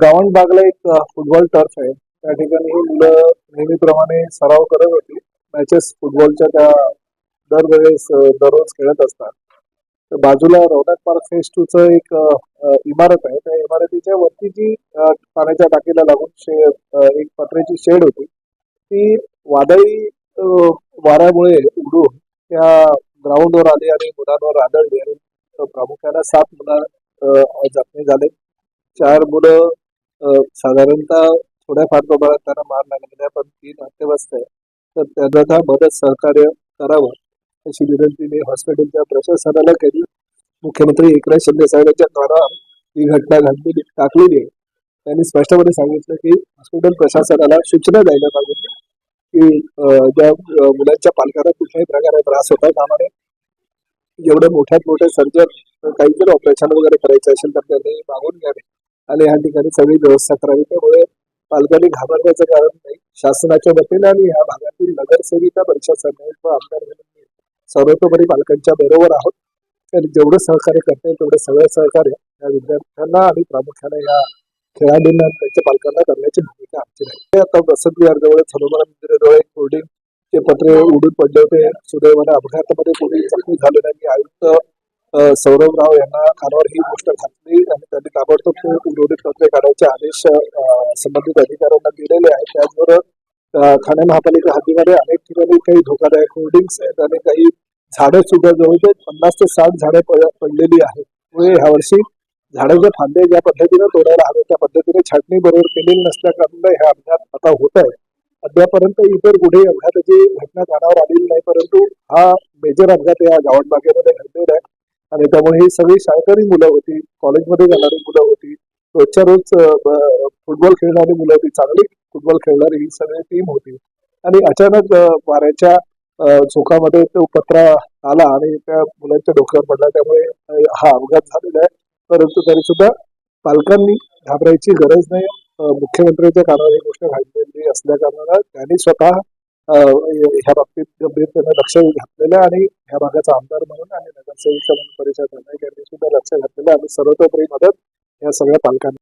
गावण बागला एक football turf आहे. त्या ठिकाणी ही मुलं नेहमीप्रमाणे सराव करत होती. मॅचेस फुटबॉलच्या त्या दरवेळेस दररोज खेळत असतात. तर बाजूला रौनक पार्क फेस च एक इमारत आहे. त्या इमारतीच्या वरती जी पाण्याच्या टाकीला लागून शे एक पत्र्याची शेड होती. ती वादळी वाऱ्यामुळे उडून त्या ग्राउंडवर आली आणि मुलांवर आदळली आणि प्रामुख्याने सात मुलं जखमी झाले. चार मुलं साधारणतः थोड्याफार प्रमाणात त्यांना मार लागलेला आहे पण ती अत्यवस्थ आहे. तर त्यांना त्या मदत सहकार्य करावं अशी विनंती मी हॉस्पिटलच्या प्रशासनाला केली. मुख्यमंत्री एकनाथ शिंदे साहेबांच्या द्वारा ही घटना घडलेली टाकलेली आहे. त्यांनी स्पष्टपणे सांगितलं की हॉस्पिटल प्रशासनाला सूचना द्यायला पाहिजे की ज्या मुलांच्या पालकांना कुठल्याही प्रकारे त्रास होता कामा एवढं जेवढे मोठ्यात मोठे सर्जन काही जर ऑपरेशन वगैरे करायचं असेल तर त्यांनी मागून घ्यावे. आणि या ठिकाणी सगळी व्यवस्था करावी. त्यामुळे पालकांनी घाबरण्याचं कारण नाही. शासनाच्या वतीने आणि या भागातील नगरसेविका प्रशासन व आमदार सर्वतोपरी पालकांच्या बरोबर आहोत. तर जेवढं सहकार्य करता येईल तेवढं सगळं सहकार्य या विद्यार्थ्यांना आणि प्रामुख्याने या खेळाडूंना त्यांच्या पालकांना करण्याची भूमिका आमची आहे. आता वसंतविहारजवळ हनुमान मंदिराजवळ एक होर्डिंग चे पत्रे उडून पडले होते. सुदैवाने अपघातामध्ये कोणी जखमी झाले नाही. आयुक्त अ, सौरभ राव यांना कानावर ही गोष्ट घातली आणि त्यांनी ताबडतोब ते उर्वरित काढायचे आदेश संबंधित अधिकाऱ्यांना दिलेले आहेत. त्याचबरोबर ठाणे महापालिका हद्दीमध्ये अनेक ठिकाणी काही धोकादायक होर्डिंग्स आहेत आणि काही झाडं सुद्धा जवळजवळ पन्नास ते साठ झाडे पडलेली आहेत. त्यामुळे ह्या वर्षी झाडाचे फांदे ज्या पद्धतीने तोडायला हवे त्या पद्धतीने छाटणी बरोबर केलेली नसल्या कारणाने हे अपघात आता होत आहे. अद्यापर्यंत इतर कुठे अपघाताची घटना कानावर आलेली नाही परंतु हा मेजर अपघात या गावडबागेमध्ये घडलेला आहे. आणि त्यामुळे ही सगळी शाळकरी मुलं होती कॉलेजमध्ये जाणारी मुलं होती रोजच्या रोज फुटबॉल खेळणारी मुलं होती चांगली फुटबॉल खेळणारी ही सगळी टीम होती. आणि अचानक वाऱ्याच्या झोकामध्ये तो पत्रा आला आणि त्या मुलांच्या डोक्यावर पडला. त्यामुळे हा अपघात झालेला आहे. परंतु तरी सुद्धा पालकांनी घाबरायची गरज नाही. मुख्यमंत्र्यांच्या कानावर ही गोष्ट घातलेली असल्या कारणानं त्यांनी स्वतः ह्या बाबतीत गंभीरतेने लक्ष घातलेलं आणि ह्या भागाचा आमदार म्हणून आणि नगरसेविका म्हणून परिचय यांनी सुद्धा लक्ष घातलेलं आहे. आणि सर्वतोपरी मदत या सगळ्या पालकांना